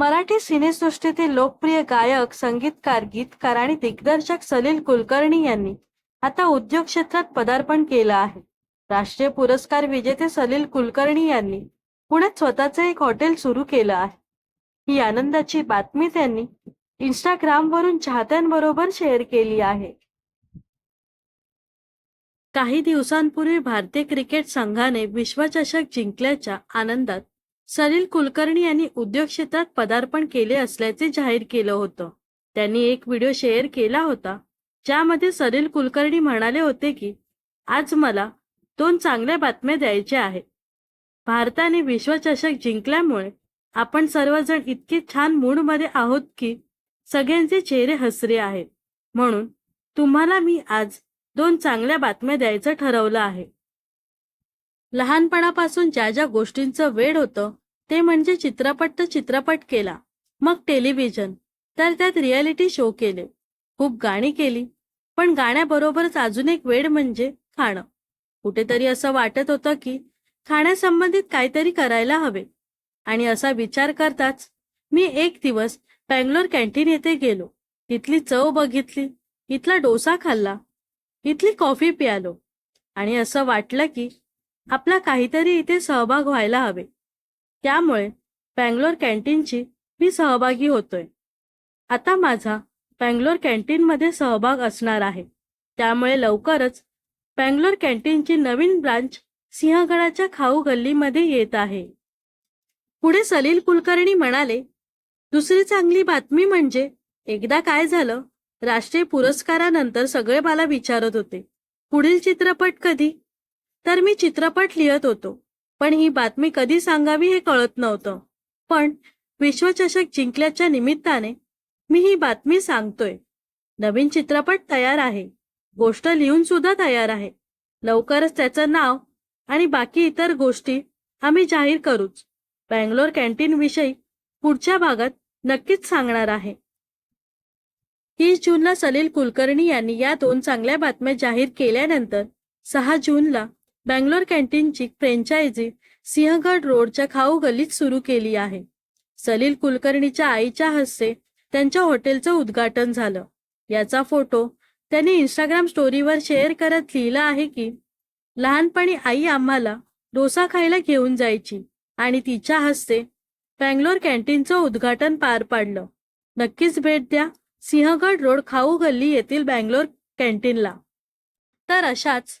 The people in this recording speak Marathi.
मराठी सिनेसृष्टीतील लोकप्रिय गायक संगीतकार गीतकार आणि दिग्दर्शक सलील कुलकर्णी यांनी आता उद्योग क्षेत्रात पदार्पण केलं आहे. राष्ट्रीय पुरस्कार विजेते सलील कुलकर्णी यांनी पुण्यात स्वतःचे एक हॉटेल सुरू केलं आहे. ही आनंदाची बातमी त्यांनी इंस्टाग्रामवरून चाहत्यांबरोबर शेअर केली आहे. काही दिवसांपूर्वी भारतीय क्रिकेट संघाने विश्वचषक जिंकल्याच्या आनंदात सलील कुलकर्णी यांनी उद्योग क्षेत्रात पदार्पण केले असल्याचे जाहीर केलं होतं. त्यांनी एक व्हिडिओ शेअर केला होता ज्यामध्ये सलील कुलकर्णी म्हणाले होते की आज मला दोन चांगल्या बातम्या द्यायच्या आहेत. भारताने विश्वचषक जिंकल्यामुळे आपण सर्वजण इतके छान मूडमध्ये आहोत की सगळ्यांचे चेहरे हसरे आहेत. म्हणून तुम्हाला मी आज दोन चांगल्या बातम्या द्यायचं ठरवलं आहे. लहानपणापासून ज्या ज्या गोष्टींचं वेळ होतं ते म्हणजे चित्रपट तर चित्रपट केला मग टेलिव्हिजन. तर त्यात रियालिटी शो केले. खूप गाणी केली पण गाण्याबरोबरच अजून एक वेळ म्हणजे खाणं. कुठेतरी असं वाटत होतं की खाण्यासंबंधित काहीतरी करायला हवे. आणि असा विचार करताच मी एक दिवस बँगलोर कॅन्टीन येथे गेलो. तिथली चव बघितली इथला डोसा खाल्ला इथली कॉफी प्यालो. आणि असं वाटलं की आपला काहीतरी इथे सहभाग व्हायला हवे. त्यामुळे बँगलोर कॅन्टीनची मी सहभागी होतोय. आता माझा बँगलोर कॅन्टीनमध्ये सहभाग असणार आहे. त्यामुळे लवकरच बँगलोर कॅन्टीनची नवीन ब्रांच सिंहगडाच्या खाऊ गल्लीमध्ये येत आहे. पुढे सलील कुलकर्णी म्हणाले दुसरी चांगली बातमी म्हणजे एकदा काय झालं राष्ट्रीय पुरस्कारानंतर सगळे मला विचारत होते. पुढील चित्रपट कधी? तर मी चित्रपट लिहत होतो. पण ही बातमी कधी सांगावी हे कळत नव्हतं. पण विश्वचषक जिंकल्याच्या निमित्ताने मी ही बातमी सांगतोय. नवीन चित्रपट तयार आहे. गोष्ट लिहून सुद्धा तयार आहे. लवकरच त्याचं नाव आणि बाकी इतर गोष्टी आम्ही जाहीर करूच. बँगलोर कॅन्टीन विषयी पुढच्या भागात नक्कीच सांगणार आहे. तीस जूनला सलील कुलकर्णी यांनी या दोन चांगल्या बातम्या जाहीर केल्यानंतर सहा जूनला बँगलोर कॅन्टीनची फ्रेंचायझी सिंहगड रोडच्या खाऊ गल्लीत सुरू केली आहे. सलील कुलकर्णीच्या आईच्या हस्ते त्यांच्या हॉटेलचं उद्घाटन झालं. याचा फोटो त्यांनी इंस्टाग्राम स्टोरीवर शेअर करत लिहिला आहे की लहानपणी आई आम्हाला डोसा खायला घेऊन जायची आणि तिच्या हस्ते बँगलोर कॅन्टीनचं उद्घाटन पार पाडलं. नक्कीच भेट द्या सिंहगड रोड खाऊ गल्ली येथील बँगलोर कॅन्टीनला. तर अशाच